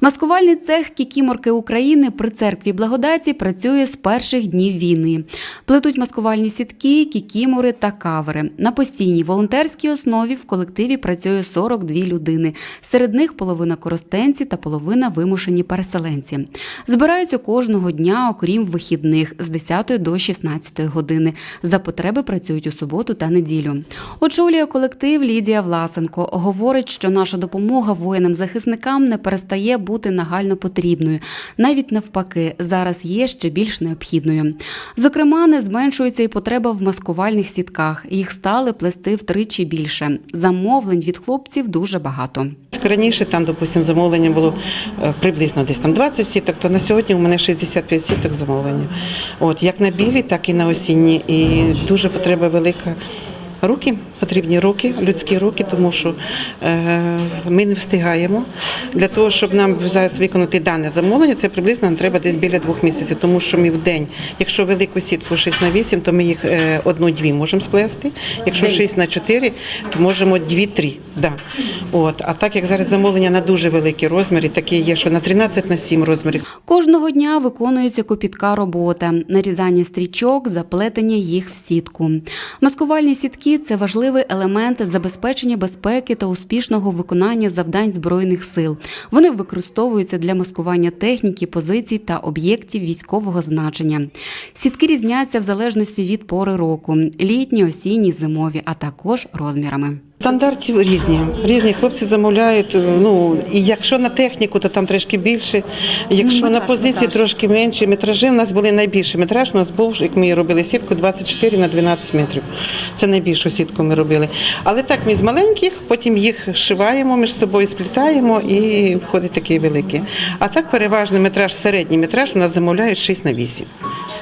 Маскувальний цех Кікіморки України при церкві благодаті працює з перших днів війни. Плетуть маскувальні сітки, кікімори та кавери. На постійній волонтерській основі в колективі працює 42 людини. Серед них половина коростенці та половина вимушені переселенці. Збираються кожного дня, окрім вихідних, з 10 до 16 години. За потреби працюють у суботу та неділю. Очолює колектив Лідія Власенко. Говорить, що наша допомога воїнам-захисникам не перестає бути нагально потрібною. Навіть навпаки, зараз є ще більш необхідною. Зокрема, не зменшується і потреба в маскувальних сітках. Їх стали плести втричі більше. Замовлень від хлопців дуже багато. Раніше там, допустимо, замовлення було е, приблизно десь там 20 сіток, то на сьогодні у мене 65 сіток замовлення. От як на білі, так і на осінні. І дуже потреба велика. Руки потрібні руки, людські руки, тому що е, ми не встигаємо. Для того, щоб нам зараз виконати дане замовлення, це приблизно нам треба десь біля двох місяців, тому що ми в день, якщо велику сітку 6 на 8, то ми їх е, одну-дві можемо сплести. Якщо 6 на 4, то можемо 2-3. Да. От. А так як зараз замовлення на дуже великі розміри, такі є, що на 13 на 7 розмірів. Кожного дня виконується копітка робота, нарізання стрічок, заплетення їх в сітку. Маскувальні сітки це важливий елемент забезпечення безпеки та успішного виконання завдань збройних сил. Вони використовуються для маскування техніки, позицій та об'єктів військового значення. Сітки різняться в залежності від пори року: літні, осінні, зимові, а також розмірами. Стандартів різні. Різні хлопці замовляють. Ну і якщо на техніку, то там трошки більше. Якщо на позиції трошки менше. Метражі у нас були найбільші. Метраж у нас був, як ми робили сітку, 24 на 12 метрів. Це найбільшу сітку ми робили. Але так ми з маленьких, потім їх шиваємо між собою, сплітаємо і входить такий великий. А так переважно метраж, середній метраж у нас замовляють 6 на 8.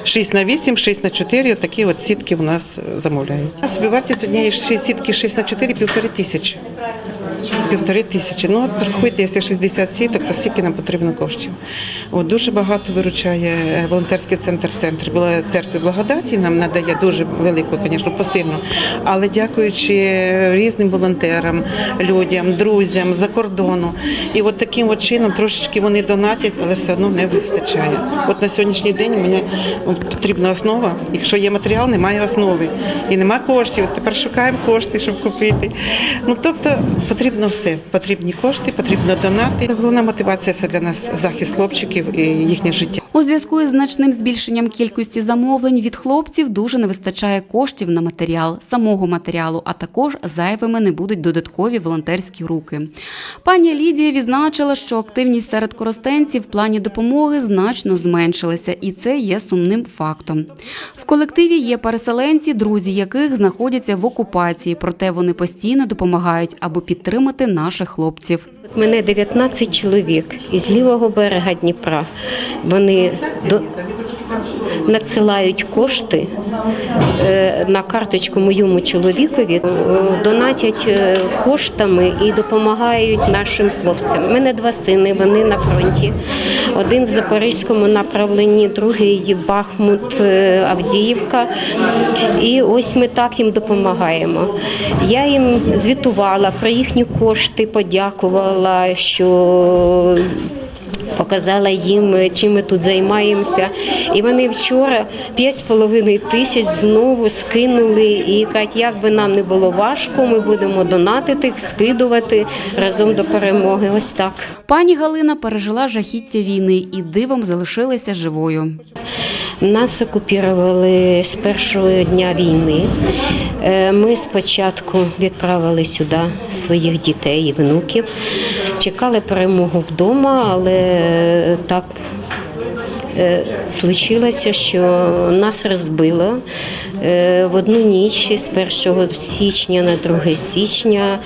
6 на 8, 6 на 4, такі от сітки у нас замовляють. А собівартість однієї сітки 6 на 4 – півтори тисячі. Півтори тисячі. Ну, от порахуйте, якщо 60 сіток, то скільки нам потрібно коштів. От, дуже багато виручає е, волонтерський центр центр була церкви благодаті, нам надає дуже велику, звісно, посильну. Але дякуючи різним волонтерам, людям, друзям за кордону. І от таким от чином трошечки вони донатять, але все одно не вистачає. От на сьогоднішній день мені потрібна основа. Якщо є матеріал, немає основи. І нема коштів. Тепер шукаємо кошти, щоб купити. Ну тобто потрібно все. Потрібні кошти, потрібно донати. Головна мотивація це для нас захист хлопчиків і їхнє життя. У зв'язку із значним збільшенням кількості замовлень від хлопців дуже не вистачає коштів на матеріал, самого матеріалу, а також зайвими не будуть додаткові волонтерські руки. Пані Лідія відзначила, що активність серед коростенців в плані допомоги значно зменшилася, і це є сумним фактом. В колективі є переселенці, друзі яких знаходяться в окупації, проте вони постійно допомагають, аби підтримати наших хлопців. Мене 19 чоловік із лівого берега Дніпра. Вони до... надсилають кошти е, на карточку моєму чоловікові, е, донатять е, коштами і допомагають нашим хлопцям. У мене два сини, вони на фронті. Один в Запорізькому направленні, другий Бахмут, Авдіївка. І ось ми так їм допомагаємо. Я їм звітувала про їхні кошти, подякувала, що Показала їм, чим ми тут займаємося. І вони вчора 5,5 тисяч знову скинули і кажуть, як би нам не було важко, ми будемо донатити, скидувати разом до перемоги. Ось так. Пані Галина пережила жахіття війни і дивом залишилася живою. Нас окупірували з першого дня війни. Е, Ми спочатку відправили сюди своїх дітей і внуків. Чекали перемогу вдома, але так е, случилося, що нас розбило в одну ніч з 1 січня на 2 січня.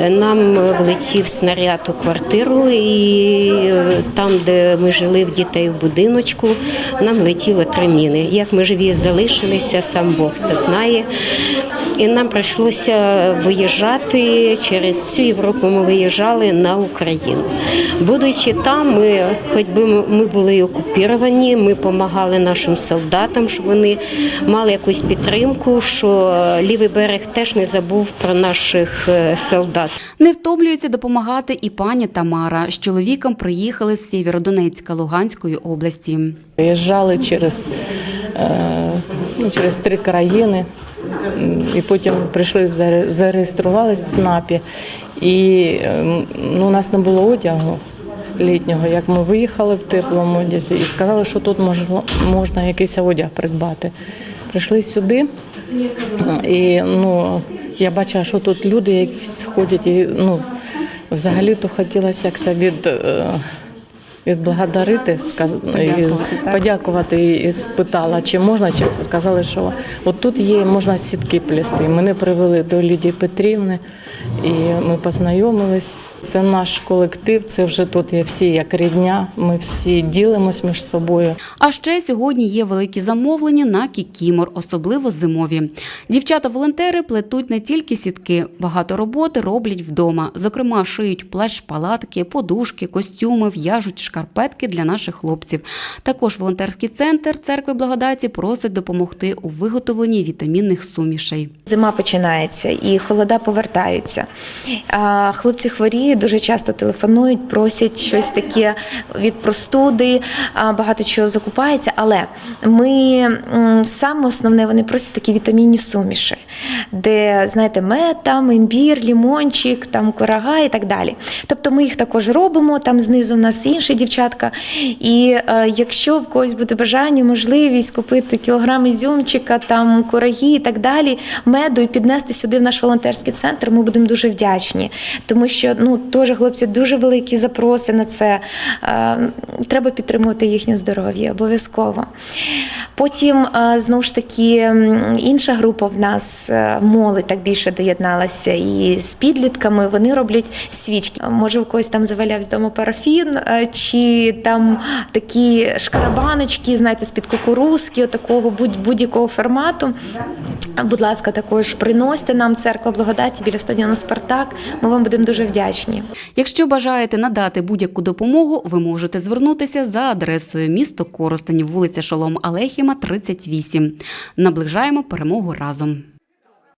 е, Нам влетів снаряд у квартиру, і е, там, де ми жили в дітей в будиночку, нам летіло три міни. Як ми живі залишилися, сам Бог це знає. І нам прийшлося виїжджати через всю Європу. Ми виїжджали на Україну. Будучи там, ми, хоч би ми були окуповані, ми допомагали нашим солдатам, щоб вони мали якусь підтримку, що лівий берег теж не забув про наших е, солдат. Не втомлюється допомагати і пані Тамара. З чоловіком приїхали з Сєвєродонецька Луганської області. Приїжджали через, е, ну, через три країни, і потім прийшли заре- зареєструвалися в СНАПі. І е, ну, у нас не було одягу літнього. Як ми виїхали в теплому одязі і сказали, що тут можна, можна якийсь одяг придбати. Прийшли сюди, і ну, я бачила, що тут люди якісь ходять, і ну, взагалі-то хотілося якось від. Відблагодарити, сказ- і подякувати і спитала, чи можна, чи сказали, що от тут є, можна сітки плести. Мене привели до Лідії Петрівни, і ми познайомились. Це наш колектив, це вже тут є всі як рідня. Ми всі ділимось між собою. А ще сьогодні є великі замовлення на кікімор, особливо зимові. Дівчата-волонтери плетуть не тільки сітки, багато роботи роблять вдома. Зокрема, шиють плащ-палатки, подушки, костюми, в'яжуть шкарпетки для наших хлопців. Також волонтерський центр церкви благодаті просить допомогти у виготовленні вітамінних сумішей. Зима починається і холода повертаються. Хлопці хворіють, дуже часто телефонують, просять щось таке від простуди, багато чого закупається. Але ми саме основне вони просять такі вітамінні суміші, де знаєте, мед, імбір, лімончик, там курага і так далі. Тобто ми їх також робимо. Там знизу у нас інші дівчатка. І е, якщо в когось буде бажання, можливість купити кілограм ізюмчика, там кураги і так далі, меду і піднести сюди в наш волонтерський центр, ми будемо дуже вдячні. Тому що ну теж хлопці дуже великі запроси на це. Е, Треба підтримувати їхнє здоров'я обов'язково. Потім е, знову ж таки інша група в нас е, молодь так більше доєдналася і з підлітками вони роблять свічки. Може, у когось там завалявся вдома парафін, е, чи там такі шкарабаночки, знаєте, з-під кукурузки, такого будь-якого формату. Будь ласка, також приносьте нам церква благодаті біля стадіону Спартак. Ми вам будемо дуже вдячні. Якщо бажаєте надати будь-яку допомогу, ви можете звернутися за адресою місто Коростень, вулиця Шолом Алехіма, 38. Наближаємо перемогу разом.